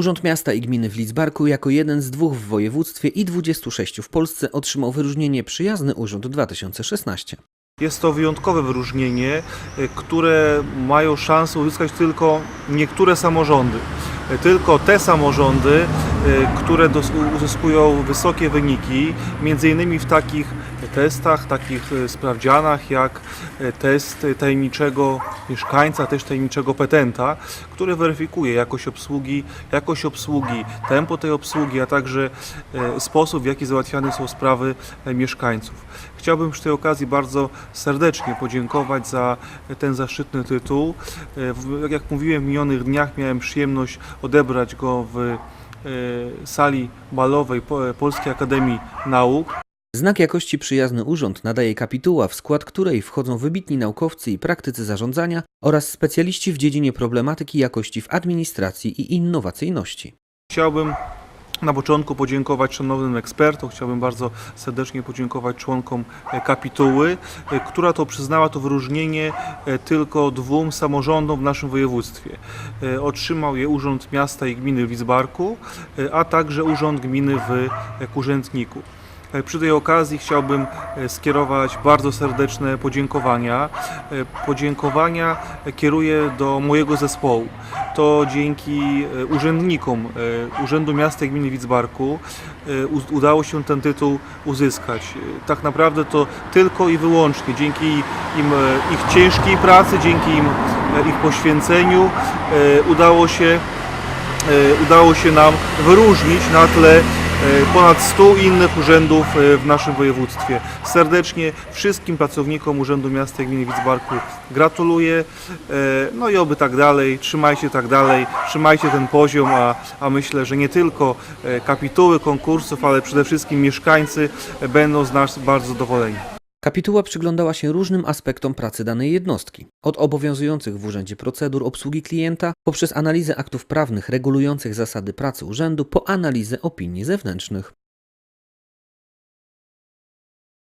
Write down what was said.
Urząd Miasta i Gminy w Lidzbarku jako jeden z dwóch w województwie i 26 w Polsce otrzymał wyróżnienie Przyjazny Urząd 2016. Jest to wyjątkowe wyróżnienie, y, które mają szansę uzyskać tylko niektóre samorządy. Y, Tylko te samorządy, które dos- uzyskują wysokie wyniki, między innymi w takich testach, takich y, sprawdzianach jak y, test tajemniczego mieszkańca, też tajemniczego petenta, który weryfikuje jakość obsługi, jakość obsługi, tempo tej obsługi, a także sposób, w jaki załatwiane są sprawy mieszkańców. Chciałbym przy tej okazji bardzo serdecznie podziękować za ten zaszczytny tytuł. Jak mówiłem, w minionych dniach miałem przyjemność odebrać go w sali balowej Po- Polskiej Akademii Nauk. Znak jakości Przyjazny Urząd nadaje kapituła, w skład której wchodzą wybitni naukowcy i praktycy zarządzania oraz specjaliści w dziedzinie problematyki jakości w administracji i innowacyjności. Chciałbym na początku podziękować szanownym ekspertom, chciałbym bardzo serdecznie podziękować członkom e, kapituły, e, która to przyznała to wyróżnienie e, tylko dwóm samorządom w naszym województwie. Otrzymał je Urząd Miasta i Gminy w a także Urząd Gminy w Kurzętniku. E, Przy tej okazji chciałbym e, skierować bardzo serdeczne podziękowania. E, Podziękowania kieruję do mojego zespołu. To dzięki urzędnikom Urzędu Miasta i Gminy Widzbarku udało się ten tytuł uzyskać. Tak naprawdę to tylko i wyłącznie dzięki im, ich ciężkiej pracy, dzięki im, ich poświęceniu udało się udało się nam wyróżnić na tle ponad 100 innych urzędów e, w naszym województwie. Serdecznie wszystkim pracownikom Urzędu Miasta i Gminy Widzbarku gratuluję. E, No i oby tak dalej, trzymajcie tak dalej, trzymajcie ten poziom, a, a myślę, że nie tylko e, kapituły konkursów, ale przede wszystkim mieszkańcy e, będą z nas bardzo zadowoleni. Kapituła przyglądała się różnym aspektom pracy danej jednostki, od obowiązujących w urzędzie procedur obsługi klienta, poprzez analizę aktów prawnych regulujących zasady pracy urzędu, po analizę opinii zewnętrznych.